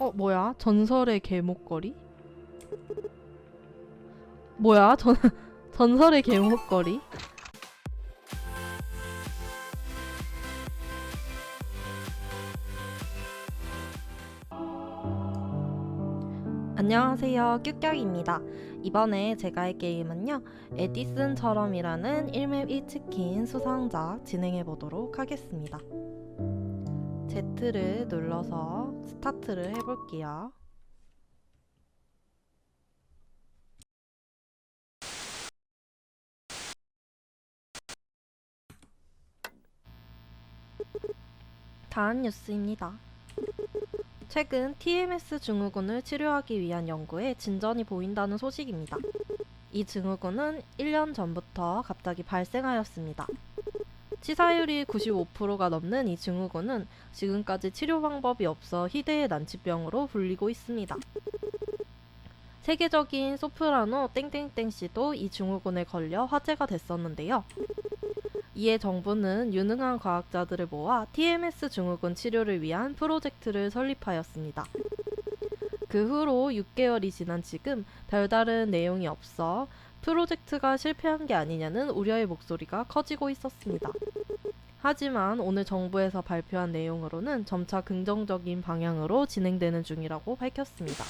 어, 뭐야? 전설의 개목걸이? 뭐야? 전, 전설의 개목걸이? 안녕하세요. 뀨깍입니다. 이번에 제가 할 게임은요. 에디슨처럼이라는 1맵 1치킨 수상작 진행해 보도록 하겠습니다. Z를 눌러서 스타트를 해볼게요. 다음 뉴스입니다. 최근 TMS 증후군을 치료하기 위한 연구에 진전이 보인다는 소식입니다. 이 증후군은 1년 전부터 갑자기 발생하였습니다. 치사율이 95%가 넘는 이 증후군은 지금까지 치료 방법이 없어 희대의 난치병으로 불리고 있습니다. 세계적인 소프라노 땡땡땡 씨도 이 증후군에 걸려 화제가 됐었는데요. 이에 정부는 유능한 과학자들을 모아 TMS 증후군 치료를 위한 프로젝트를 설립하였습니다. 그 후로 6개월이 지난 지금 별다른 내용이 없어 프로젝트가 실패한 게 아니냐는 우려의 목소리가 커지고 있었습니다. 하지만 오늘 정부에서 발표한 내용으로는 점차 긍정적인 방향으로 진행되는 중이라고 밝혔습니다.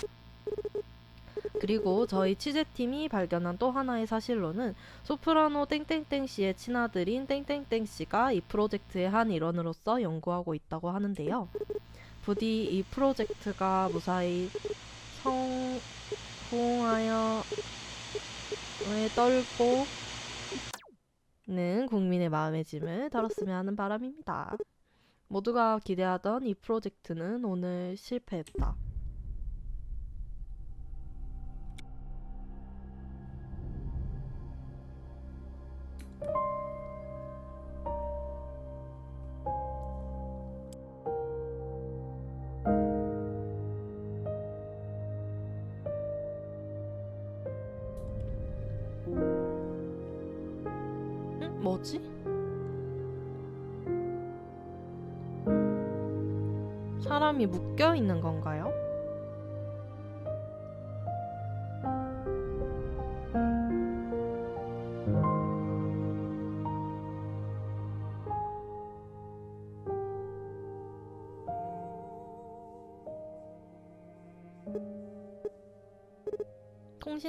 그리고 저희 취재팀이 발견한 또 하나의 사실로는 소프라노 땡땡땡 씨의 친아들인 땡땡땡 씨가 이 프로젝트의 한 일원으로서 연구하고 있다고 하는데요. 부디 이 프로젝트가 무사히 성공하여 을 떨고 는 국민의 마음의 짐을 덜었으면 하는 바람입니다. 모두가 기대하던 이 프로젝트는 오늘 실패했다. 뭐지? 사람이 묶여 있는 건가요?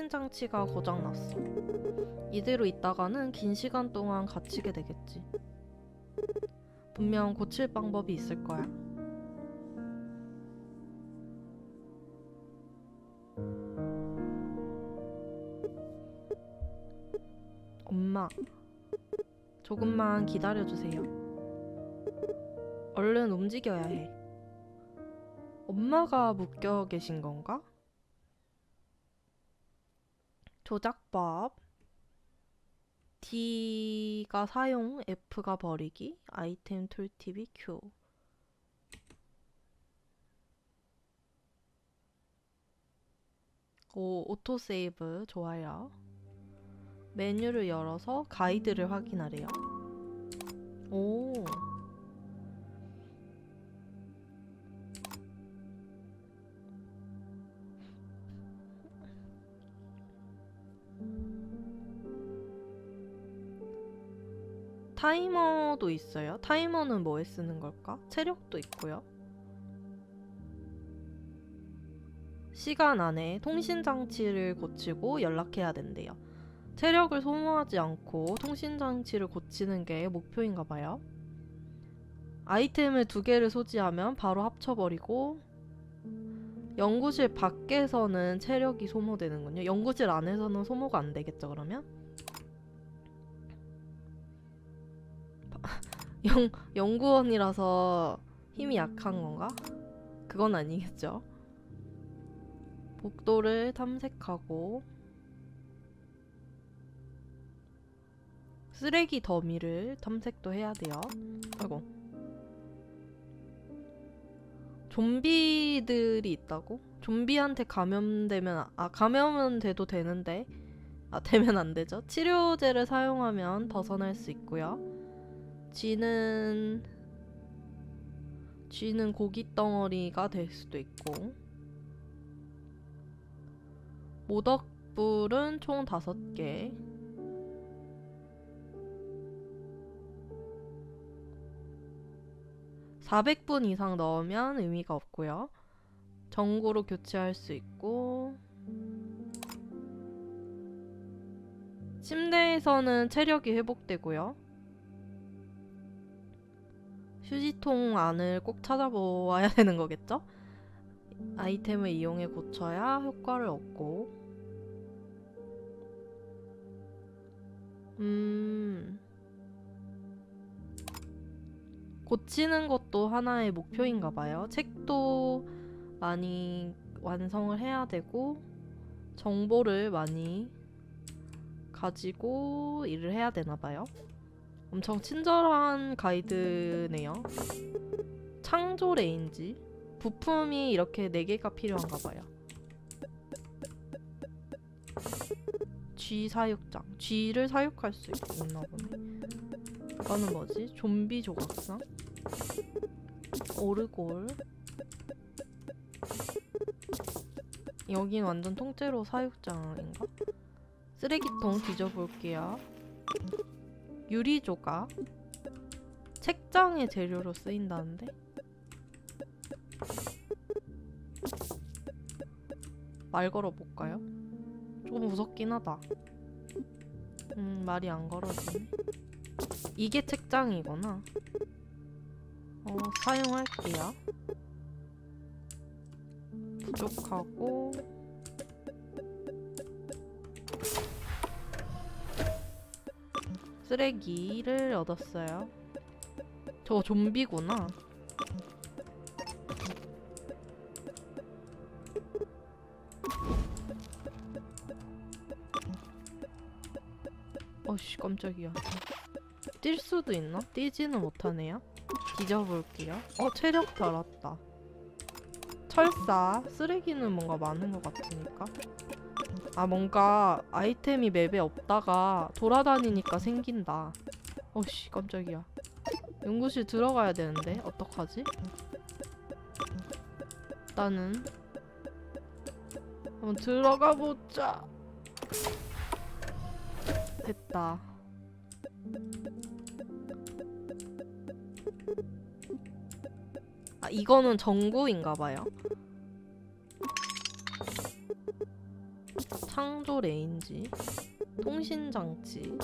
통신 장치가 고장났어. 이대로 있다가는 긴 시간 동안 갇히게 되겠지. 분명 고칠 방법이 있을 거야. 엄마, 조금만 기다려주세요. 얼른 움직여야 해. 엄마가 묶여 계신 건가? 조작법 D가 사용, F가 버리기, 아이템 툴팁이 Q. 오, 오토세이브 좋아요. 메뉴를 열어서 가이드를 확인하래요. 오. 타이머도 있어요. 타이머는 뭐에 쓰는 걸까? 체력도 있고요. 시간 안에 통신 장치를 고치고 연락해야 된대요. 체력을 소모하지 않고 통신 장치를 고치는 게 목표인가 봐요. 아이템을 두 개를 소지하면 바로 합쳐버리고 연구실 밖에서는 체력이 소모되는군요. 연구실 안에서는 소모가 안 되겠죠, 그러면? 연, 연구원이라서 힘이 약한 건가? 그건 아니겠죠. 복도를 탐색하고 쓰레기 더미를 탐색도 해야 돼요. 아이고. 좀비들이 있다고? 좀비한테 감염되면 아 감염은 돼도 되는데 아 되면 안 되죠. 치료제를 사용하면 벗어날 수 있고요. 쥐는 쥐는 고기 덩어리가 될 수도 있고 모덕불은 총 5개. (400분) 이상 넣으면 의미가 없고요 전구로 교체할 수 있고 침대에서는 체력이 회복되고요 휴지통 안을 꼭 찾아보아야 되는 거겠죠? 아이템을 이용해 고쳐야 효과를 얻고 음 고치는 것도 하나의 목표인가 봐요. 책도 많이 완성을 해야 되고 정보를 많이 가지고 일을 해야 되나 봐요. 엄청 친절한 가이드네요. 창조 레인지 부품이 이렇게 4개가 필요한가 봐요. G 사육장. G를 사육할 수 있나 보네. 이거는 뭐지? 좀비 조각상? 오르골. 여긴 완전 통째로 사육장인가? 쓰레기통 뒤져볼게요. 유리 조각. 책장의 재료로 쓰인다는데? 말 걸어볼까요? 조금 무섭긴 하다. 음, 말이 안 걸어지네. 이게 책장이구나. 어, 사용할게요. 부족하고 쓰레기를 얻었어요. 저거 좀비구나. 어씨 깜짝이야. 뛸 수도 있나? 뛰지는 못하네요. 뒤져볼게요. 어 체력 달았다. 철사 쓰레기는 뭔가 많은 것 같으니까. 아 뭔가 아이템이 맵에 없다가 돌아다니니까 생긴다. 어씨 깜짝이야. 연구실 들어가야 되는데 어떡하지? 일단은 한번 들어가 보자. 됐다. 아, 이거는 전구인가봐요. 창조 레인지, 통신 장치.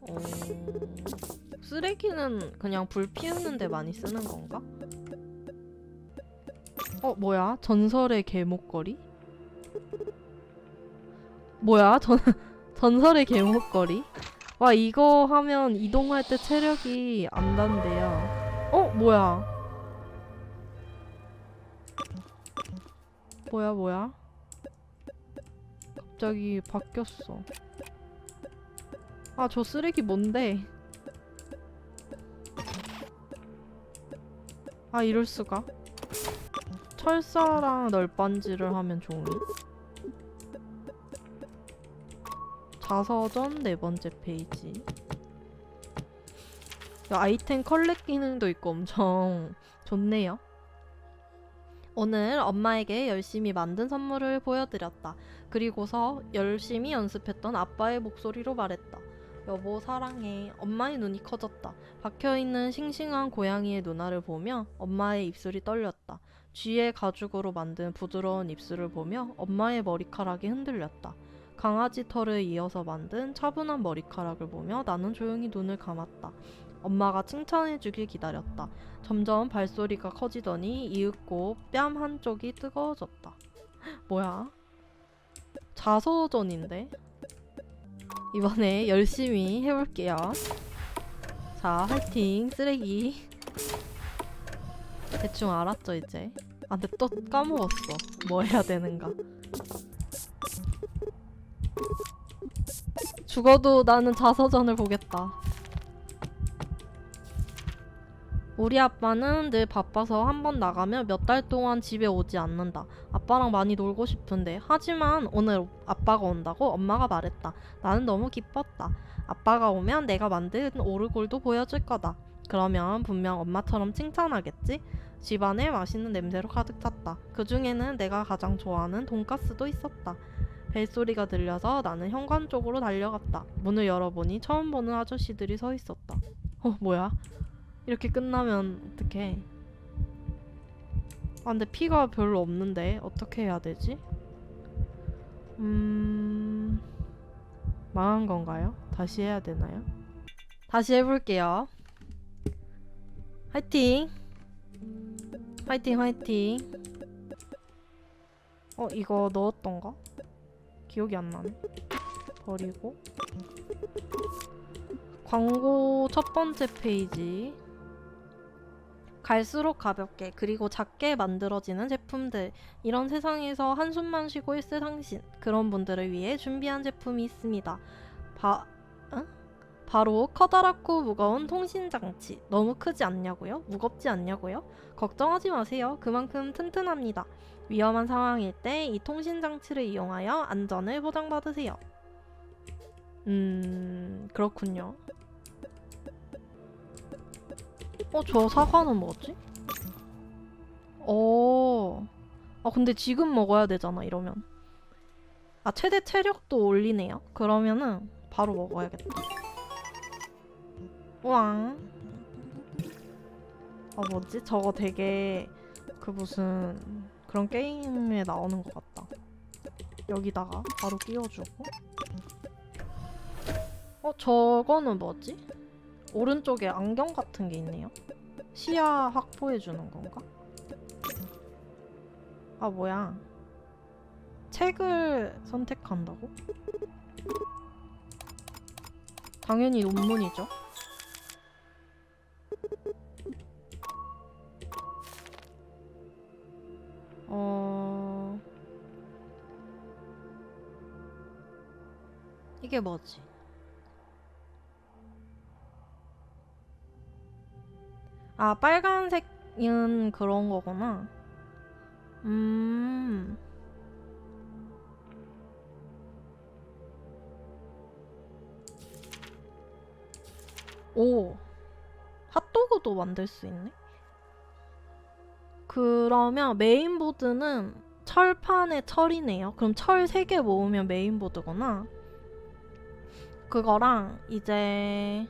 어... 쓰레기는 그냥 불 피우는데 많이 쓰는 건가? 어, 뭐야? 전설의 개목걸이? 뭐야? 전, 전설의 개목걸이? 와, 이거 하면 이동할 때 체력이 안 단대요. 어, 뭐야? 뭐야, 뭐야? 갑자기 바뀌었어. 아, 저 쓰레기 뭔데? 아, 이럴 수가. 철사랑 널빤지를 하면 종이. 자서전 네 번째 페이지. 야, 아이템 컬렉 기능도 있고 엄청 좋네요. 오늘 엄마에게 열심히 만든 선물을 보여드렸다. 그리고서 열심히 연습했던 아빠의 목소리로 말했다. 여보 사랑해. 엄마의 눈이 커졌다. 박혀있는 싱싱한 고양이의 누나를 보며 엄마의 입술이 떨렸다. 쥐의 가죽으로 만든 부드러운 입술을 보며 엄마의 머리카락이 흔들렸다. 강아지 털을 이어서 만든 차분한 머리카락을 보며 나는 조용히 눈을 감았다. 엄마가 칭찬해주길 기다렸다. 점점 발소리가 커지더니 이윽고 뺨 한쪽이 뜨거워졌다. 뭐야? 자서전인데? 이번에 열심히 해볼게요. 자, 화이팅! 쓰레기. 대충 알았죠, 이제? 아, 근데 또 까먹었어. 뭐 해야 되는가. 죽어도 나는 자서전을 보겠다. 우리 아빠는 늘 바빠서 한 번 나가면 몇 달 동안 집에 오지 않는다. 아빠랑 많이 놀고 싶은데. 하지만 오늘 아빠가 온다고 엄마가 말했다. 나는 너무 기뻤다. 아빠가 오면 내가 만든 오르골도 보여줄 거다. 그러면 분명 엄마처럼 칭찬하겠지? 집안에 맛있는 냄새로 가득 찼다. 그 중에는 내가 가장 좋아하는 돈가스도 있었다. 벨소리가 들려서 나는 현관 쪽으로 달려갔다. 문을 열어보니 처음 보는 아저씨들이 서 있었다. 어, 뭐야? 이렇게 끝나면 어떡해. 아, 근데 피가 별로 없는데 어떻게 해야 되지? 음... 망한 건가요? 다시 해야 되나요? 다시 해볼게요. 화이팅! 화이팅, 화이팅! 어, 이거 넣었던가? 기억이 안 나네. 버리고. 광고 첫 번째 페이지. 갈수록 가볍게 그리고 작게 만들어지는 제품들 이런 세상에서 한숨만 쉬고 있을 당신 그런 분들을 위해 준비한 제품이 있습니다. 바 응? 바로 커다랗고 무거운 통신 장치 너무 크지 않냐고요? 무겁지 않냐고요? 걱정하지 마세요. 그만큼 튼튼합니다. 위험한 상황일 때 이 통신 장치를 이용하여 안전을 보장받으세요. 음 그렇군요. 어, 저 사과는 뭐지? 어. 아, 근데 지금 먹어야 되잖아, 이러면. 아, 최대 체력도 올리네요. 그러면은 바로 먹어야겠다. 우왕. 아, 뭐지? 저거 되게 그 무슨 그런 게임에 나오는 것 같다. 여기다가 바로 끼워주고. 어, 저거는 뭐지? 오른쪽에 안경 같은 게 있네요. 시야 확보해 주는 건가? 아 뭐야? 책을 선택한다고? 당연히 논문이죠. 어 이게 뭐지? 아, 빨간색은 그런 거구나. 음. 오. 핫도그도 만들 수 있네. 그러면 메인보드는 철판에 철이네요. 그럼 철 3개 모으면 메인보드구나. 그거랑 이제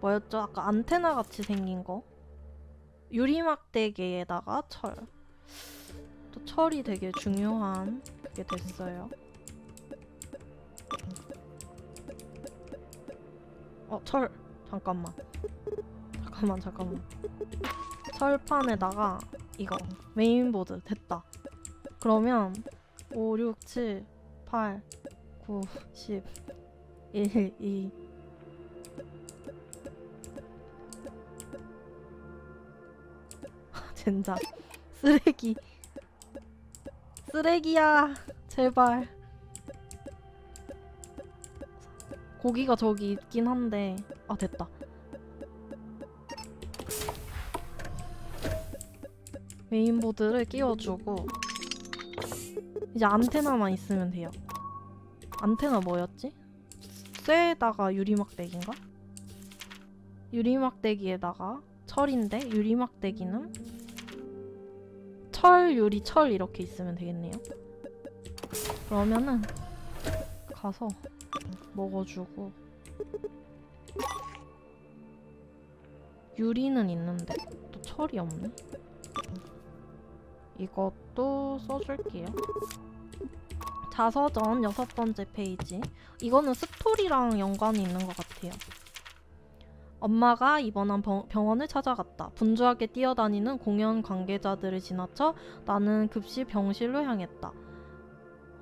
뭐였죠? 아까 안테나 같이 생긴 거. 유리막대기에다가 철. 또 철이 되게 중요한 그게 됐어요. 어, 철. 잠깐만. 잠깐만, 잠깐만. 철판에다가 이거 메인보드 됐다. 그러면 5, 6, 7, 8, 9, 10, 1, 2, 젠장. 쓰레기. 쓰레기야 제발. 고기가 저기 있긴 한데. 아 됐다. 메인보드를 끼워주고 이제 안테나만 있으면 돼요. 안테나 뭐였지? 쇠에다가 유리막대기인가? 유리막대기에다가 철인데 유리막대기는 철, 유리, 철 이렇게 있으면 되겠네요. 그러면은 가서 먹어주고 유리는 있는데 또 철이 없네. 이것도 써줄게요. 자서전 여섯 번째 페이지. 이거는 스토리랑 연관이 있는 것 같아요. 엄마가 입원한 병, 병원을 찾아갔다. 분주하게 뛰어다니는 공연 관계자들을 지나쳐 나는 급시 병실로 향했다.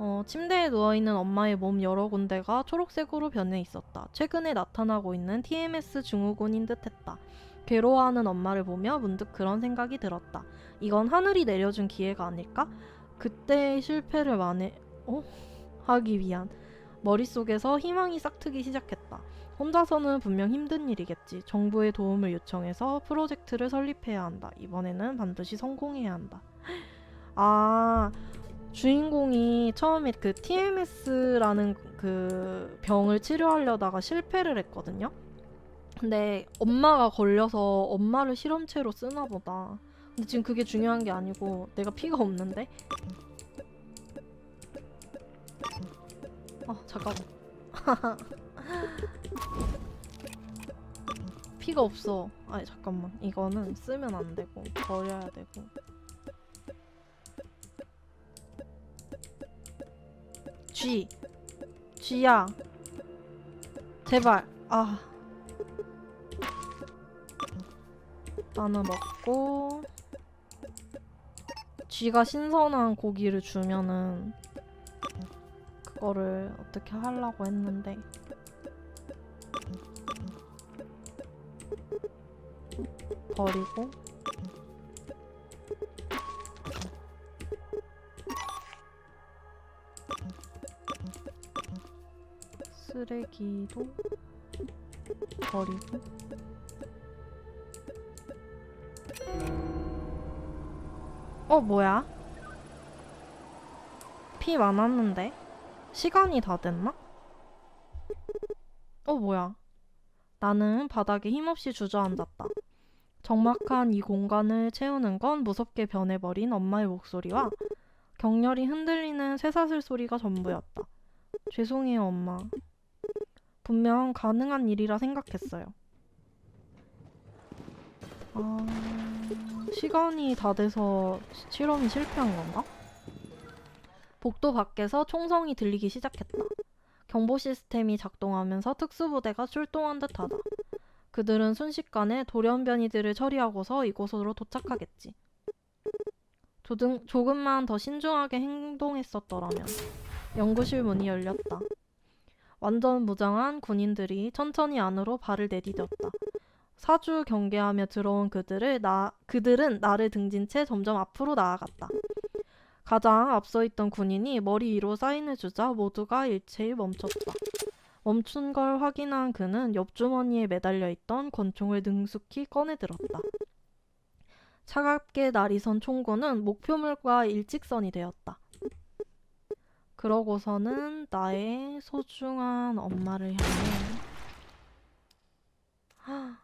어, 침대에 누워있는 엄마의 몸 여러 군데가 초록색으로 변해 있었다. 최근에 나타나고 있는 TMS 증후군인 듯 했다. 괴로워하는 엄마를 보며 문득 그런 생각이 들었다. 이건 하늘이 내려준 기회가 아닐까? 그때의 실패를 만회, 어? 하기 위한 머릿속에서 희망이 싹트기 시작했다. 혼자서는 분명 힘든 일이겠지. 정부의 도움을 요청해서 프로젝트를 설립해야 한다. 이번에는 반드시 성공해야 한다. 아, 주인공이 처음에 그 TMS라는 그 병을 치료하려다가 실패를 했거든요. 근데 엄마가 걸려서 엄마를 실험체로 쓰나 보다. 근데 지금 그게 중요한 게 아니고 내가 피가 없는데? 아 잠깐만. 피가 없어. 아니 잠깐만. 이거는 쓰면 안 되고 버려야 되고. G. G야. 제발. 아. 나는 먹고 쥐가 신선한 고기를 주면은 그거를 어떻게 하려고 했는데. 버리고. 쓰레기도 버리고. 어 뭐야? 피 많았는데 시간이 다 됐나? 어 뭐야? 나는 바닥에 힘없이 주저앉았다. 적막한 이 공간을 채우는 건 무섭게 변해버린 엄마의 목소리와 격렬히 흔들리는 쇠사슬 소리가 전부였다. 죄송해요, 엄마. 분명 가능한 일이라 생각했어요. 아, 시간이 다 돼서 실험이 실패한 건가? 복도 밖에서 총성이 들리기 시작했다. 경보 시스템이 작동하면서 특수부대가 출동한 듯하다. 그들은 순식간에 돌연변이들을 처리하고서 이곳으로 도착하겠지. 조등, 조금만 더 신중하게 행동했었더라면. 연구실 문이 열렸다. 완전 무장한 군인들이 천천히 안으로 발을 내디뎠다. 사주 경계하며 들어온 그들을 나, 그들은 나를 등진 채 점점 앞으로 나아갔다. 가장 앞서 있던 군인이 머리 위로 사인을 주자 모두가 일체히 멈췄다. 멈춘 걸 확인한 그는 옆주머니에 매달려 있던 권총을 능숙히 꺼내들었다. 차갑게 날이 선 총구는 목표물과 일직선이 되었다. 그러고서는 나의 소중한 엄마를 향해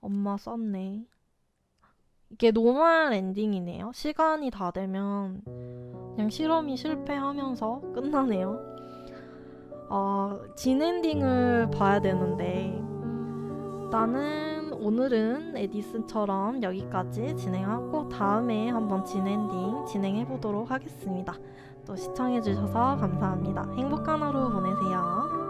엄마 썼네. 이게 노멀 엔딩이네요. 시간이 다 되면 그냥 실험이 실패하면서 끝나네요. 어, 진 엔딩을 봐야 되는데 나는 오늘은 에디슨처럼 여기까지 진행하고 다음에 한번 진 엔딩 진행해 보도록 하겠습니다. 또 시청해 주셔서 감사합니다. 행복한 하루 보내세요.